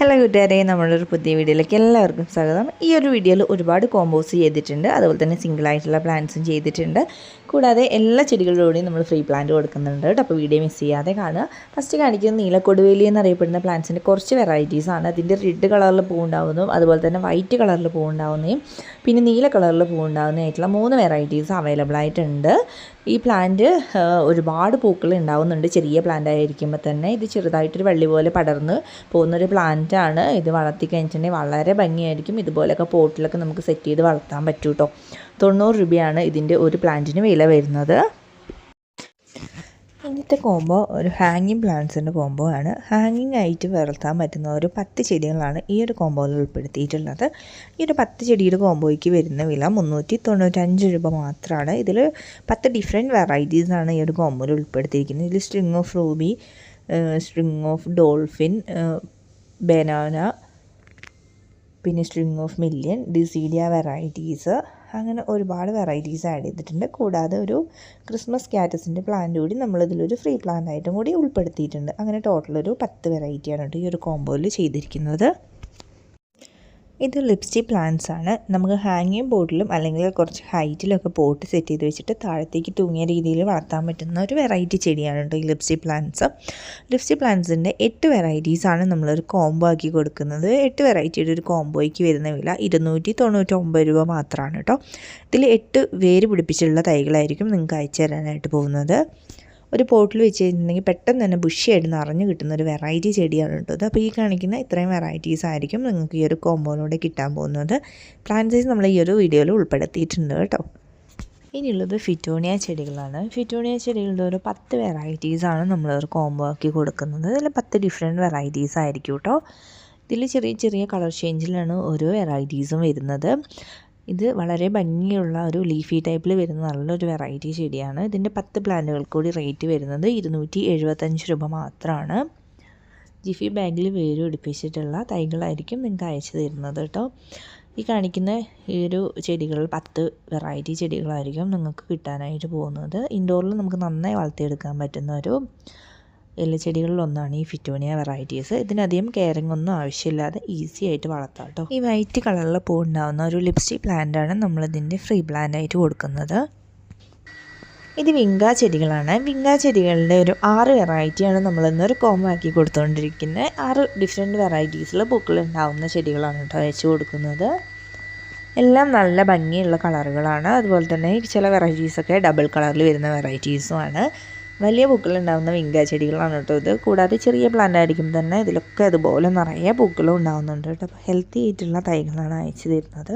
Hello കൂട്ടുകാരെ. നമ്മളൊരു പുതിയ വീഡിയോയിലേക്ക് എല്ലാവർക്കും സ്വാഗതം. ഈ ഒരു വീഡിയോയിൽ ഒരുപാട് കോമ്പോസ് ചെയ്തിട്ടുണ്ട്. അതുപോലെ തന്നെ സിംഗിൾ ആയിട്ടുള്ള പ്ലാന്റ്സും ചെയ്തിട്ടുണ്ട്. കൂടാതെ എല്ലാ ചെടികളിലൂടെയും നമ്മൾ ഫ്രീ പ്ലാന്റ് കൊടുക്കുന്നുണ്ട് കേട്ടോ. അപ്പോൾ വീഡിയോ മിസ് ചെയ്യാതെ കാണുക. ഫസ്റ്റ് കാണിക്കുന്നത് നീലക്കൊടുവേലി എന്നറിയപ്പെടുന്ന പ്ലാന്റ്സിന്റെ കുറച്ച് വെറൈറ്റീസാണ് അതിന്റെ റെഡ് കളറിൽ പൂവുണ്ടാവുന്നതും അതുപോലെ തന്നെ വൈറ്റ് കളറിൽ പൂവുണ്ടാവുന്നതും പിന്നെ നീല കളറിൽ പൂവുണ്ടാവുന്നതായിട്ടുള്ള മൂന്ന് വെറൈറ്റീസ് അവൈലബിൾ ആയിട്ടുണ്ട്. ഈ പ്ലാന്റ് ഒരുപാട് പൂക്കൾ ഉണ്ടാവുന്നുണ്ട്. ചെറിയ പ്ലാന്റ് ആയിരിക്കുമ്പോൾ തന്നെ ഇത് ചെറുതായിട്ടൊരു വള്ളി പോലെ പടർന്ന് പോകുന്നൊരു പ്ലാന്റ് ആണ്. ഇത് വളർത്തി കഴിഞ്ഞിട്ടുണ്ടെങ്കിൽ വളരെ ഭംഗിയായിരിക്കും. ഇതുപോലെയൊക്കെ പോട്ടിലൊക്കെ നമുക്ക് സെറ്റ് ചെയ്ത് വളർത്താൻ പറ്റും കേട്ടോ തൊണ്ണൂറ് രൂപയാണ് ഇതിന്റെ ഒരു പ്ലാന്റിന് വില വരുന്നത്. ഇന്നത്തെ കോംബോ ഒരു ഹാങ്ങിങ് പ്ലാന്റ്സിന്റെ കോംബോ ആണ്. ഹാങ്ങിങ് ആയിട്ട് വളർത്താൻ പറ്റുന്ന ഒരു പത്ത് ചെടികളാണ് ഈ ഒരു കോംബോയിൽ ഉൾപ്പെടുത്തിയിട്ടുള്ളത്. ഈ ഒരു പത്ത് ചെടിയുടെ കോംബോയ്ക്ക് വരുന്ന വില മുന്നൂറ്റി തൊണ്ണൂറ്റഞ്ച് രൂപ മാത്രമാണ്. ഇതിൽ പത്ത് ഡിഫറെന്റ് വെറൈറ്റീസാണ് ഈ ഒരു കോംബോയിൽ ഉൾപ്പെടുത്തിയിരിക്കുന്നത്. ഇതിൽ string of ruby string of dolphin banana പിന്നെ സ്ട്രിങ് ഓഫ് മില്യൻ ഡിസീഡിയ വെറൈറ്റീസ് അങ്ങനെ ഒരുപാട് വെറൈറ്റീസ് ആഡ് ചെയ്തിട്ടുണ്ട്. കൂടാതെ ഒരു ക്രിസ്മസ് ക്യാറ്റസിന്റെ പ്ലാന്റ് കൂടി നമ്മളിതിലൊരു ഫ്രീ പ്ലാന്റ് ആയിട്ടും കൂടി ഉൾപ്പെടുത്തിയിട്ടുണ്ട്. അങ്ങനെ ടോട്ടൽ ഒരു പത്ത് വെറൈറ്റിയാണ് കേട്ടോ ഈ ഒരു കോമ്പോയിൽ ചെയ്തിരിക്കുന്നത്. ഇത് ലിപ്സ്റ്റിക് പ്ലാന്റ്സ് ആണ്. നമുക്ക് ഹാങ്ങിങ് ബോർഡിലും അല്ലെങ്കിൽ കുറച്ച് ഹൈറ്റിലൊക്കെ പോട്ട് സെറ്റ് ചെയ്ത് വെച്ചിട്ട് താഴത്തേക്ക് തൂങ്ങിയ രീതിയിൽ വളർത്താൻ പറ്റുന്ന ഒരു വെറൈറ്റി ചെടിയാണ് കേട്ടോ ഈ ലിപ്സ്റ്റിക് പ്ലാന്റ്സ് ലിപ്സ്റ്റിക് പ്ലാന്റ്സിന്റെ എട്ട് വെറൈറ്റീസ് വെറൈറ്റീസാണ് നമ്മളൊരു കോംബോ ആക്കി കൊടുക്കുന്നത്. എട്ട് വെറൈറ്റിയുടെ ഒരു കോംബോയ്ക്ക് വരുന്ന വില ഇരുന്നൂറ്റി തൊണ്ണൂറ്റൊമ്പത് രൂപ മാത്രമാണ് കേട്ടോ ഇതിൽ എട്ട് വേര് പിടിപ്പിച്ചിട്ടുള്ള തൈകളായിരിക്കും നിങ്ങൾക്ക് അയച്ചു തരാനായിട്ട് പോകുന്നത്. ഒരു പോട്ടിൽ വെച്ച് കഴിഞ്ഞിട്ടുണ്ടെങ്കിൽ പെട്ടെന്ന് തന്നെ ബുഷിയായിട്ട് നിറഞ്ഞു കിട്ടുന്ന ഒരു വെറൈറ്റി ചെടിയാണ് കേട്ടോ അപ്പോൾ ഈ കാണിക്കുന്ന ഇത്രയും വെറൈറ്റീസ് ആയിരിക്കും നിങ്ങൾക്ക് ഈ ഒരു കോമ്പോയിലൂടെ കിട്ടാൻ പോകുന്നത്. പ്ലാന്റ് സൈസ് നമ്മൾ ഈ ഒരു വീഡിയോയിൽ ഉൾപ്പെടുത്തിയിട്ടുണ്ട് കേട്ടോ. ഇനിയുള്ളത് ഫിറ്റോണിയ ചെടികളാണ്. ഫിറ്റോണിയ ചെടികളുടെ ഒരു പത്ത് വെറൈറ്റീസാണ് നമ്മൾ ഒരു കോമ്പോ ആക്കി കൊടുക്കുന്നത്. അതിൽ പത്ത് ഡിഫറെന്റ് വെറൈറ്റീസ് ആയിരിക്കും കേട്ടോ. ഇതിൽ ചെറിയ ചെറിയ കളർ ചേഞ്ചിലാണ് ഓരോ വെറൈറ്റീസും വരുന്നത്. ഇത് വളരെ ഭംഗിയുള്ള ഒരു ലീഫി ടൈപ്പിൽ വരുന്ന നല്ലൊരു വെറൈറ്റി ചെടിയാണ്. ഇതിന്റെ പത്ത് പ്ലാന്റുകൾ കൂടി റേറ്റ് വരുന്നത് ഇരുന്നൂറ്റി എഴുപത്തഞ്ച് രൂപ മാത്രമാണ് ജിഫി ബാഗിൽ വേരും പിടിപ്പിച്ചിട്ടുള്ള തൈകളായിരിക്കും നിങ്ങൾക്ക് അയച്ചു തരുന്നത് കേട്ടോ. ഈ കാണിക്കുന്ന ഈ ഒരു ചെടികൾ പത്ത് വെറൈറ്റി ചെടികളായിരിക്കും നിങ്ങൾക്ക് കിട്ടാനായിട്ട് പോകുന്നത്. ഇൻഡോറിൽ നമുക്ക് നന്നായി വളർത്തിയെടുക്കാൻ പറ്റുന്ന ഒരു ഇലച്ചെടികളിലൊന്നാണ് ഈ ഫിറ്റോണിയ വെറൈറ്റീസ് ഇതിനധികം കെയറിംഗ് ഒന്നും ആവശ്യമില്ലാതെ ഈസി ആയിട്ട് വളർത്താം കേട്ടോ ഈ വൈറ്റ് കളറിൽ പൂ ഉണ്ടാകുന്ന ഒരു ലിപ്സ്റ്റിക് പ്ലാന്റാണ് നമ്മളിതിന്റെ ഫ്രീ പ്ലാന്റ് ആയിട്ട് കൊടുക്കുന്നത്. ഇത് വിങ്ക ചെടികളാണ്. വിങ്ക ചെടികളുടെ ഒരു ആറ് വെറൈറ്റിയാണ് നമ്മളിന്ന് ഒരു കോമാക്കി കൊടുത്തുകൊണ്ടിരിക്കുന്നത് ആറ് ഡിഫറെന്റ് വെറൈറ്റീസിൽ പൂക്കൾ ഉണ്ടാകുന്ന ചെടികളാണ് കേട്ടോ അയച്ചു കൊടുക്കുന്നത്. എല്ലാം നല്ല ഭംഗിയുള്ള കളറുകളാണ് അതുപോലെ തന്നെ ചില വെറൈറ്റീസൊക്കെ ഡബിൾ കളറിൽ വരുന്ന വെറൈറ്റീസുമാണ് വലിയ പൂക്കളുണ്ടാകുന്ന വിങ്ക ചെടികളാണ് കേട്ടോ ഇത്. കൂടാതെ ചെറിയ പ്ലാന്റ് ആയിരിക്കും തന്നെ. ഇതിലൊക്കെ അതുപോലെ നിറയെ പൂക്കളും ഉണ്ടാകുന്നുണ്ട് കേട്ടോ. അപ്പോൾ ഹെൽത്തി ആയിട്ടുള്ള തൈകളാണ് അയച്ചു തരുന്നത്.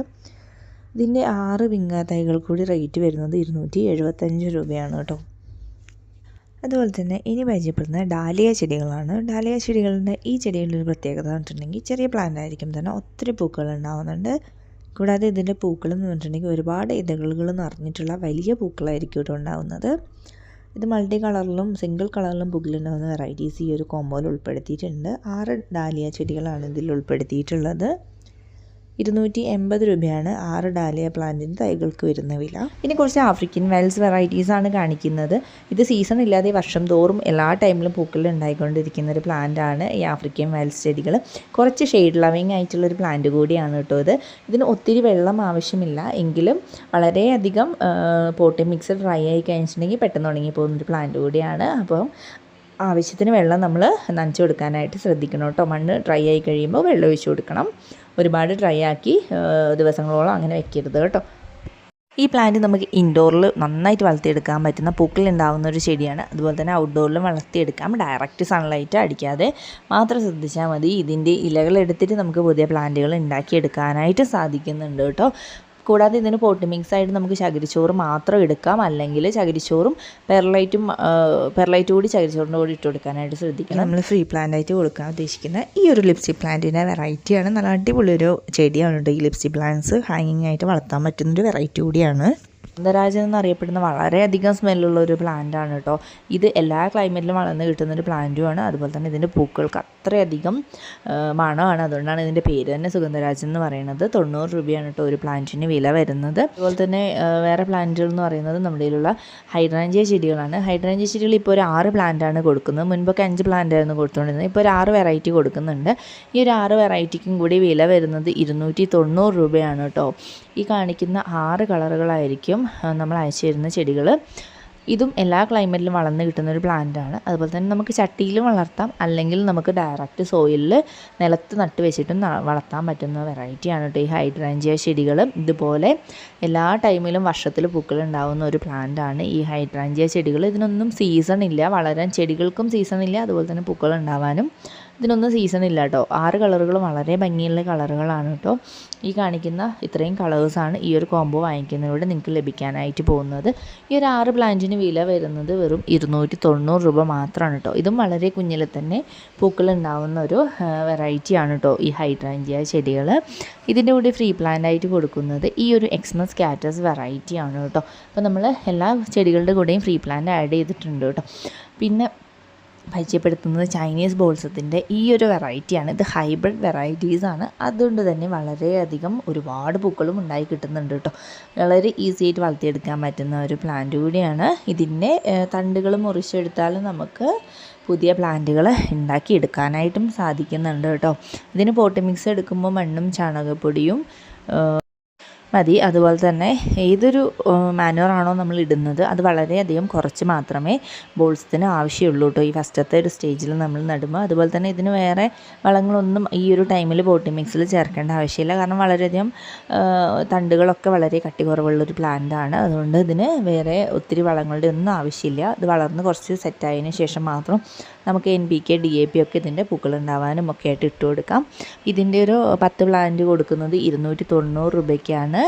ഇതിന്റെ ആറ് വിങ്ക തൈകൾ കൂടി റേറ്റ് വരുന്നത് ഇരുന്നൂറ്റി എഴുപത്തഞ്ച് രൂപയാണ് കേട്ടോ. അതുപോലെ തന്നെ ഇനി പരിചയപ്പെടുന്ന ഡാലിയ ചെടികളാണ്. ഡാലിയ ചെടികളുടെ ഈ ചെടികളുടെ ഒരു പ്രത്യേകത എന്ന് പറഞ്ഞിട്ടുണ്ടെങ്കിൽ ചെറിയ പ്ലാന്റ് ആയിരിക്കും തന്നെ ഒത്തിരി പൂക്കൾ ഉണ്ടാകുന്നുണ്ട് കൂടാതെ ഇതിന്റെ പൂക്കളെന്ന് പറഞ്ഞിട്ടുണ്ടെങ്കിൽ ഒരുപാട് ഇതകളുകൾ നിറഞ്ഞിട്ടുള്ള വലിയ പൂക്കളായിരിക്കും ഇവിടെ ഉണ്ടാകുന്നത് ഇത് മൾട്ടി കളറിലും സിംഗിൾ കളറിലും പൂക്കളുണ്ടാകുന്ന വെറൈറ്റീസ് ഈ ഒരു കോമ്പോയിൽ ഉൾപ്പെടുത്തിയിട്ടുണ്ട്. ആറ് ഡാലിയ ചെടികളാണ് ഇതിൽ ഉൾപ്പെടുത്തിയിട്ടുള്ളത്. ഇരുന്നൂറ്റി എൺപത് രൂപയാണ് ആറ് ഡാലിയ പ്ലാന്റിന്റെ തൈകൾക്ക് വരുന്ന വില. ഇനി കുറച്ച് ആഫ്രിക്കൻ വെൽസ് വെറൈറ്റീസ് ആണ് കാണിക്കുന്നത്. ഇത് സീസൺ ഇല്ലാതെ വർഷം തോറും എല്ലാ ടൈമിലും പൂക്കളിൽ ഉണ്ടായിക്കൊണ്ടിരിക്കുന്ന ഒരു പ്ലാന്റ് ആണ് ഈ ആഫ്രിക്കൻ വെൽസ് ചെടികൾ കുറച്ച് ഷെയ്ഡ് ലവിങ് ആയിട്ടുള്ള ഒരു പ്ലാന്റ് കൂടിയാണ് കേട്ടോ ഇത്. ഇതിന് ഒത്തിരി വെള്ളം ആവശ്യമില്ല. എങ്കിലും വളരെയധികം പോട്ടി മിക്സ് ഡ്രൈ ആയി കഴിഞ്ഞിട്ടുണ്ടെങ്കിൽ പെട്ടെന്ന് ഉണങ്ങി പോകുന്നൊരു പ്ലാന്റ് കൂടിയാണ്. അപ്പം ആവശ്യത്തിന് വെള്ളം നമ്മൾ നനച്ചു കൊടുക്കാനായിട്ട് ശ്രദ്ധിക്കണം കേട്ടോ. മണ്ണ് ഡ്രൈ ആയി കഴിയുമ്പോൾ വെള്ളം ഒഴിച്ചു കൊടുക്കണം. ഒരുപാട് ഡ്രൈ ആക്കി ദിവസങ്ങളോളം അങ്ങനെ വെക്കരുത് കേട്ടോ. ഈ പ്ലാന്റ് നമുക്ക് ഇൻഡോറിൽ നന്നായിട്ട് വളർത്തിയെടുക്കാൻ പറ്റുന്ന പൂക്കളുണ്ടാകുന്ന ഒരു ചെടിയാണ്. അതുപോലെ തന്നെ ഔട്ട്ഡോറിലും വളർത്തിയെടുക്കാം. ഡയറക്റ്റ് സൺലൈറ്റ് അടിക്കാതെ മാത്രം ശ്രദ്ധിച്ചാൽ മതി. ഇതിന്റെ ഇലകളെടുത്തിട്ട് നമുക്ക് പുതിയ പ്ലാന്റുകൾ ഉണ്ടാക്കിയെടുക്കാനായിട്ട് സാധിക്കുന്നുണ്ട് കേട്ടോ. കൂടാതെ ഇതിന് പോട്ട് മിക്സ് ആയിട്ട് നമുക്ക് ചകിരിച്ചോറ് മാത്രം എടുക്കാം. അല്ലെങ്കിൽ ചകിരിച്ചോറും പെർലൈറ്റും പെർലൈറ്റ് കൂടി ചകിരിച്ചോറിന്റെ കൂടി ഇട്ട് കൊടുക്കാനായിട്ട് ശ്രദ്ധിക്കണം. നമ്മൾ ഫ്രീ പ്ലാന്റ് ആയിട്ട് കൊടുക്കാൻ ഉദ്ദേശിക്കുന്ന ഈ ഒരു ലിപ്സി പ്ലാന്റിന്റെ വെറൈറ്റിയാണ് നല്ല അടിപൊളിയൊരു ചെടിയാണ് ഈ ലിപ്സി പ്ലാന്റ്സ് ഹാങ്ങിങ് ആയിട്ട് വളർത്താൻ പറ്റുന്നൊരു വെറൈറ്റി കൂടിയാണ്. സുന്ദരാജൻ എന്നറിയപ്പെടുന്ന വളരെയധികം സ്മെല്ലുള്ള ഒരു പ്ലാന്റ് ആണ് കേട്ടോ ഇത് എല്ലാ ക്ലൈമറ്റിലും വളർന്ന് ഒരു പ്ലാന്റുമാണ് അതുപോലെ തന്നെ ഇതിന്റെ പൂക്കൾക്ക് അത്രയധികം മണമാണ്. അതുകൊണ്ടാണ് ഇതിന്റെ പേര് തന്നെ സുഗന്ധരാജൻ എന്ന് പറയുന്നത്. തൊണ്ണൂറ് രൂപയാണ് കേട്ടോ ഒരു പ്ലാന്റിന് വില വരുന്നത്. അതുപോലെ തന്നെ വേറെ പ്ലാന്റുകൾ എന്ന് പറയുന്നത് നമ്മുടെ കയ്യിലുള്ള ഹൈഡ്രാഞ്ചിയ ചെടികളാണ്. ഹൈഡ്രാഞ്ചിയ ചെടികൾ ഇപ്പോൾ ഒരു ആറ് പ്ലാന്റാണ് കൊടുക്കുന്നത്. മുൻപൊക്കെ അഞ്ച് പ്ലാന്റ് ആയിരുന്നു കൊടുത്തുകൊണ്ടിരുന്നത്. ഇപ്പോൾ ഒരു ആറ് വെറൈറ്റി കൊടുക്കുന്നുണ്ട്. ഈ ഒരു ആറ് വെറൈറ്റിക്കും കൂടി വില വരുന്നത് ഇരുന്നൂറ്റി തൊണ്ണൂറ് രൂപയാണ് കേട്ടോ ഈ കാണിക്കുന്ന ആറ് കളറുകളായിരിക്കും നമ്മൾ അയച്ചു തരുന്ന ചെടികൾ ഇതും എല്ലാ ക്ലൈമറ്റിലും വളർന്ന് കിട്ടുന്ന ഒരു പ്ലാന്റ് ആണ്. അതുപോലെ തന്നെ നമുക്ക് ചട്ടിയിലും വളർത്താം. അല്ലെങ്കിൽ നമുക്ക് ഡയറക്റ്റ് സോയിലിൽ നിലത്ത് നട്ട് വെച്ചിട്ടും വളർത്താൻ പറ്റുന്ന വെറൈറ്റിയാണ് കേട്ടോ ഈ ഹൈഡ്രാഞ്ചിയ ചെടികൾ ഇതുപോലെ എല്ലാ ടൈമിലും വർഷത്തിൽ പൂക്കൾ ഉണ്ടാവുന്ന ഒരു പ്ലാന്റ് ആണ് ഈ ഹൈഡ്രാഞ്ചിയ ചെടികൾ ഇതിനൊന്നും സീസൺ ഇല്ല. വളരാൻ ചെടികൾക്കും സീസൺ ഇല്ല. അതുപോലെ തന്നെ പൂക്കൾ ഉണ്ടാവാനും. ഇതിനൊന്നും സീസൺ ഇല്ല കേട്ടോ ആറ് കളറുകളും വളരെ ഭംഗിയുള്ള കളറുകളാണ് കേട്ടോ ഈ കാണിക്കുന്ന ഇത്രയും കളേഴ്സാണ് ഈ ഒരു കോംബോ വാങ്ങിക്കുന്നതിലൂടെ നിങ്ങൾക്ക് ലഭിക്കാനായിട്ട് പോകുന്നത്. ഈ ഒരു ആറ് പ്ലാന്റിന് വില വരുന്നത് വെറും ഇരുന്നൂറ്റി തൊണ്ണൂറ് രൂപ മാത്രമാണ് കേട്ടോ ഇതും വളരെ കുഞ്ഞിൽ തന്നെ പൂക്കൾ ഉണ്ടാവുന്ന ഒരു വെറൈറ്റിയാണ് കേട്ടോ ഈ ഹൈഡ്രാഞ്ചിയ ചെടികൾ ഇതിന്റെ കൂടെ ഫ്രീ പ്ലാന്റ് ആയിട്ട് കൊടുക്കുന്നത് ഈ ഒരു എക്സ്മസ് കാറ്റസ് വെറൈറ്റിയാണ് കേട്ടോ അപ്പോൾ നമ്മൾ എല്ലാ ചെടികളുടെ കൂടെയും ഫ്രീ പ്ലാന്റ് ആഡ് ചെയ്തിട്ടുണ്ട് കേട്ടോ പിന്നെ പരിചയപ്പെടുത്തുന്നത് ചൈനീസ് ബോൾസത്തിന്റെ ഈ ഒരു വെറൈറ്റിയാണ് ഇത് ഹൈബ്രിഡ് വെറൈറ്റീസ് ആണ്. അതുകൊണ്ട് തന്നെ വളരെയധികം ഒരുപാട് പൂക്കളും ഉണ്ടായി കിട്ടുന്നുണ്ട് കേട്ടോ. വളരെ ഈസി ആയിട്ട് വളർത്തിയെടുക്കാൻ പറ്റുന്ന ഒരു പ്ലാന്റ് കൂടിയാണ്. ഇതിന്റെ തണ്ടുകൾ മുറിച്ചെടുത്താൽ നമുക്ക് പുതിയ പ്ലാന്റുകൾ ഉണ്ടാക്കിയെടുക്കാനായിട്ടും സാധിക്കുന്നുണ്ട് കേട്ടോ. ഇതിന് പോട്ട് മിക്സ് എടുക്കുമ്പോൾ മണ്ണും ചാണകപ്പൊടിയും മതി. അതുപോലെ തന്നെ ഏതൊരു മാനുവറാണോ നമ്മൾ ഇടുന്നത് അത് വളരെയധികം കുറച്ച് മാത്രമേ ബോൾസിന് ആവശ്യമുള്ളൂ കേട്ടോ ഈ ഫസ്റ്റത്തെ ഒരു സ്റ്റേജിൽ നമ്മൾ നടുമ്പോൾ. അതുപോലെ തന്നെ ഇതിന് വേറെ വളങ്ങളൊന്നും ഈ ഒരു ടൈമിൽ ബോട്ടി മിക്സിൽ ചേർക്കേണ്ട ആവശ്യമില്ല. കാരണം വളരെയധികം തണ്ടുകളൊക്കെ വളരെ കട്ടി കുറവുള്ളൊരു പ്ലാന്റ് ആണ്. അതുകൊണ്ട് ഇതിന് വേറെ ഒത്തിരി വളങ്ങളുടെ ഒന്നും ആവശ്യമില്ല. ഇത് വളർന്ന് കുറച്ച് സെറ്റായതിനു ശേഷം മാത്രം നമുക്ക് N P K D A P ഒക്കെ ഇതിന്റെ പൂക്കൾ ഉണ്ടാവാനും ഒക്കെ ആയിട്ട് ഇട്ട് കൊടുക്കാം. ഇതിന്റെ ഒരു പത്ത് പ്ലാന്റ് കൊടുക്കുന്നത് ഇരുന്നൂറ്റി തൊണ്ണൂറ് രൂപയ്ക്കാണ്.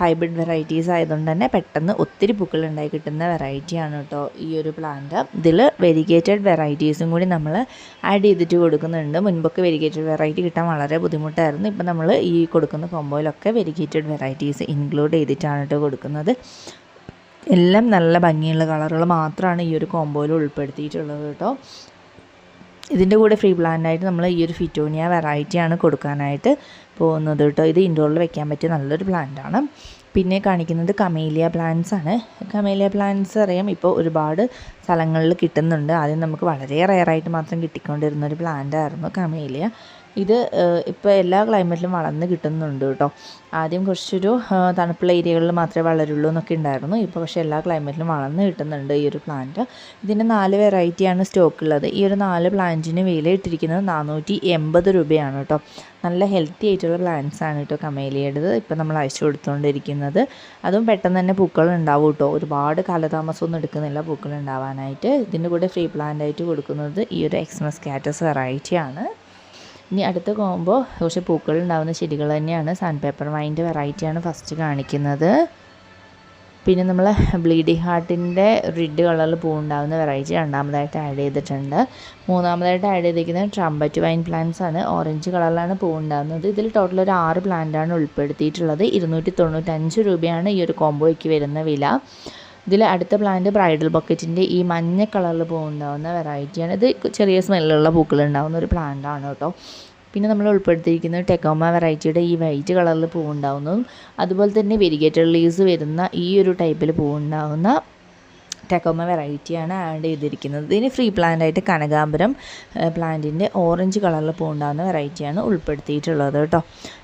ഹൈബ്രിഡ് വെറൈറ്റീസ് ആയതുകൊണ്ട് തന്നെ പെട്ടെന്ന് ഒത്തിരി പൂക്കളുണ്ടായി കിട്ടുന്ന വെറൈറ്റിയാണ് കേട്ടോ ഈ ഒരു പ്ലാന്റ് ഇതിൽ വെരിഗേറ്റഡ് വെറൈറ്റീസും കൂടി നമ്മൾ ആഡ് ചെയ്തിട്ട് കൊടുക്കുന്നുണ്ട്. മുൻപൊക്കെ വെരിഗേറ്റഡ് വെറൈറ്റി കിട്ടാൻ വളരെ ബുദ്ധിമുട്ടായിരുന്നു. ഇപ്പം നമ്മൾ ഈ കൊടുക്കുന്ന കോമ്പോയിലൊക്കെ വെരിഗേറ്റഡ് വെറൈറ്റീസ് ഇൻക്ലൂഡ് ചെയ്തിട്ടാണ് കേട്ടോ കൊടുക്കുന്നത്. എല്ലാം നല്ല ഭംഗിയുള്ള കളറുകൾ മാത്രമാണ് ഈ ഒരു കോമ്പോയിൽ ഉൾപ്പെടുത്തിയിട്ടുള്ളത് കേട്ടോ. ഇതിന്റെ കൂടെ ഫ്രീ പ്ലാന്റായിട്ട് നമ്മൾ ഈ ഒരു ഫിറ്റോനിയ വെറൈറ്റിയാണ് കൊടുക്കാനായിട്ട് പോകുന്നത് കേട്ടോ. ഇത് ഇൻഡോറിൽ വെക്കാൻ പറ്റിയ നല്ലൊരു പ്ലാന്റാണ് പിന്നെ കാണിക്കുന്നത് കമേലിയ പ്ലാന്റ്സ് ആണ്. കമേലിയ പ്ലാന്റ്സ് അറിയാം ഇപ്പോൾ ഒരുപാട് സ്ഥലങ്ങളിൽ കിട്ടുന്നുണ്ട്. ആദ്യം നമുക്ക് വളരെ റയറായിട്ട് മാത്രം കിട്ടിക്കൊണ്ടിരുന്ന ഒരു പ്ലാന്റ് ആയിരുന്നു കമേലിയ ഇത് ഇപ്പോൾ എല്ലാ ക്ലൈമറ്റിലും വളർന്ന് കിട്ടുന്നുണ്ട് കേട്ടോ ആദ്യം കുറച്ചൊരു തണുപ്പുള്ള ഏരിയകളിൽ മാത്രമേ വളരുള്ളൂ എന്നൊക്കെ ഉണ്ടായിരുന്നു ഇപ്പോൾ പക്ഷേ എല്ലാ ക്ലൈമറ്റിലും വളർന്ന് കിട്ടുന്നുണ്ട് ഈ ഒരു പ്ലാന്റ് ഇതിന്റെ നാല് വെറൈറ്റിയാണ് സ്റ്റോക്ക് ഉള്ളത് ഈ ഒരു നാല് പ്ലാന്റിന് വില ഇട്ടിരിക്കുന്നത് നാനൂറ്റി എൺപത് രൂപയാണ് കേട്ടോ നല്ല ഹെൽത്തി ആയിട്ടുള്ള പ്ലാന്റ്സ് ആണ് കേട്ടോ കമേലിയുടേത് ഇപ്പം നമ്മൾ അയച്ചു കൊടുത്തുകൊണ്ടിരിക്കുന്നത് അതും പെട്ടെന്ന് തന്നെ പൂക്കൾ ഉണ്ടാവും കേട്ടോ ഒരുപാട് കാലതാമസമൊന്നും എടുക്കുന്നില്ല പൂക്കൾ ഉണ്ടാവാനായിട്ട് ഇതിന്റെ കൂടെ ഫ്രീ പ്ലാന്റ് ആയിട്ട് കൊടുക്കുന്നത് ഈ ഒരു എക്സ്മസ് കാറ്റസ് വെറൈറ്റിയാണ് ഇനി അടുത്ത കോമ്പോ കുറച്ച് പൂക്കൾ ഉണ്ടാകുന്ന ചെടികൾ തന്നെയാണ്. സാൻഡ് പേപ്പർ വൈന്റെ വെറൈറ്റിയാണ് ഫസ്റ്റ് കാണിക്കുന്നത്. പിന്നെ നമ്മൾ ബ്ലീഡിംഗ് ഹാർട്ടിന്റെ റെഡ് കളറിൽ പൂ ഉണ്ടാകുന്ന വെറൈറ്റി രണ്ടാമതായിട്ട് ആഡ് ചെയ്തിട്ടുണ്ട്. മൂന്നാമതായിട്ട് ആഡ് ചെയ്തിരിക്കുന്നത് ട്രംബറ്റ് വൈൻ പ്ലാന്റ്സ് ആണ്. ഓറഞ്ച് കളറിലാണ് പൂ ഉണ്ടാകുന്നത് ഇതിൽ ടോട്ടൽ ഒരു ആറ് പ്ലാന്റ് ആണ് ഉൾപ്പെടുത്തിയിട്ടുള്ളത്. ഇരുന്നൂറ്റി തൊണ്ണൂറ്റഞ്ച് രൂപയാണ് ഈ ഒരു കോംബോയ്ക്ക് വരുന്ന വില. ഇതിൽ അടുത്ത പ്ലാന്റ് ബ്രൈഡൽ ബക്കറ്റിന്റെ ഈ മഞ്ഞ കളറിൽ പൂ ഉണ്ടാകുന്ന വെറൈറ്റിയാണ് ഇത് ചെറിയ സ്മെല്ലുള്ള പൂക്കൾ ഉണ്ടാകുന്ന ഒരു പ്ലാന്റ് ആണ് കേട്ടോ. പിന്നെ നമ്മൾ ഉൾപ്പെടുത്തിയിരിക്കുന്നത് ടെക്കോമ വെറൈറ്റിയുടെ ഈ വൈറ്റ് കളറിൽ പൂവുണ്ടാവുന്നതും അതുപോലെ തന്നെ വെരിഗേറ്റഡ് ലീവ്സ് വരുന്ന ഈ ഒരു ടൈപ്പിൽ പൂവുണ്ടാവുന്ന ടെക്കോമ വെറൈറ്റിയാണ് ആഡ് ചെയ്തിരിക്കുന്നത്. ഇതിന് ഫ്രീ പ്ലാന്റായിട്ട് കനകാംബരം പ്ലാന്റിന്റെ ഓറഞ്ച് കളറിൽ പൂണ്ടാവുന്ന വെറൈറ്റിയാണ് ഉൾപ്പെടുത്തിയിട്ടുള്ളത് കേട്ടോ.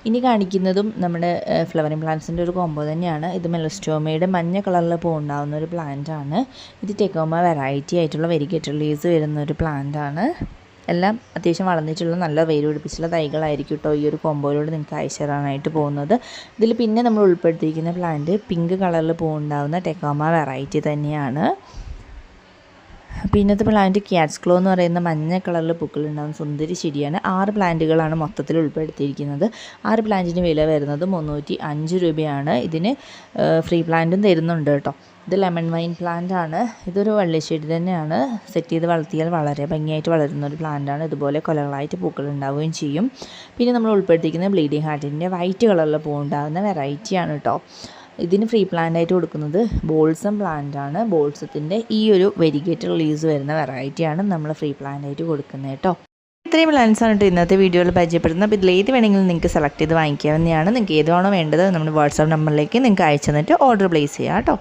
ഇനി കാണിക്കുന്നതും നമ്മുടെ ഫ്ലവറിങ് പ്ലാന്റ്സിന്റെ ഒരു കോമ്പോ തന്നെയാണ്. ഇത് മെലസ്റ്റോമയുടെ മഞ്ഞ കളറിൽ പൂണ്ടാവുന്ന ഒരു പ്ലാന്റ് ആണ്. ഇത് ടെക്കോമ വെറൈറ്റി ആയിട്ടുള്ള വെരിഗേറ്റഡ് ലീവ്സ് വരുന്ന ഒരു പ്ലാന്റ് ആണ്. എല്ലാം അത്യാവശ്യം വളർന്നിട്ടുള്ള നല്ല വെയിൽ പിടിപ്പിച്ചുള്ള തൈകളായിരിക്കും കേട്ടോ ഈ ഒരു കോമ്പോയിലൂടെ നിങ്ങൾക്ക് അയച്ചു തരാനായിട്ട് പോകുന്നത്. ഇതിൽ പിന്നെ നമ്മൾ ഉൾപ്പെടുത്തിയിരിക്കുന്ന പ്ലാന്റ് പിങ്ക് കളറിൽ പൂവുണ്ടാകുന്ന ടെക്കോമ വെറൈറ്റി തന്നെയാണ്. പിന്നത്തെ പ്ലാന്റ് ക്യാറ്റ്സ് ക്ലോ എന്ന് പറയുന്ന മഞ്ഞ കളറിൽ പൂക്കളുണ്ടാകുന്ന സുന്ദരി ചെടിയാണ്. ആറ് പ്ലാന്റുകളാണ് മൊത്തത്തിൽ ഉൾപ്പെടുത്തിയിരിക്കുന്നത്. ആറ് പ്ലാന്റിന് വില വരുന്നത് മുന്നൂറ്റി അഞ്ച് രൂപയാണ്. ഇതിന് ഫ്രീ പ്ലാന്റും തരുന്നുണ്ട് കേട്ടോ. ഇത് ലെമൺ വൈൻ പ്ലാന്റ് ആണ്. ഇതൊരു വള്ളിച്ചെടി തന്നെയാണ്. സെറ്റ് ചെയ്ത് വളർത്തിയാൽ വളരെ ഭംഗിയായിട്ട് വളരുന്ന ഒരു പ്ലാന്റ് ആണ്. ഇതുപോലെ കൊലകളായിട്ട് പൂക്കൾ ഉണ്ടാവുകയും ചെയ്യും. പിന്നെ നമ്മൾ ഉൾപ്പെടുത്തിയിരിക്കുന്ന ബ്ലീഡിംഗ് ഹാർട്ടിന്റെ വൈറ്റ് കളറിൽ പൂ ഉണ്ടാകുന്ന വെറൈറ്റിയാണ് കേട്ടോ. ഇതിന് ഫ്രീ പ്ലാന്റ് ആയിട്ട് കൊടുക്കുന്നത് ബോൾസം പ്ലാന്റ് ആണ്. ബോൾസത്തിന്റെ ഈ ഒരു വെരിഗേറ്റഡ് ലീവ്സ് വരുന്ന വെറൈറ്റിയാണ് നമ്മൾ ഫ്രീ പ്ലാന്റ് ആയിട്ട് കൊടുക്കുന്നത് കേട്ടോ. ഇത്രയും പ്ലാൻസ് ആണ് കേട്ടോ ഇന്നത്തെ വീഡിയോയിൽ പരിചയപ്പെടുന്നത്. അപ്പോൾ ഇതിൽ ഏത് വേണമെങ്കിലും നിങ്ങൾക്ക് സെലക്ട് ചെയ്ത് വാങ്ങിക്കാവുന്നതാണ്. നിങ്ങൾക്ക് ഏതാണോ വേണ്ടത് നമ്മുടെ വാട്സാപ്പ് നമ്പറിലേക്ക് നിങ്ങൾക്ക് അയച്ചു തന്നിട്ട് ഓർഡർ പ്ലേസ് ചെയ്യാം കേട്ടോ.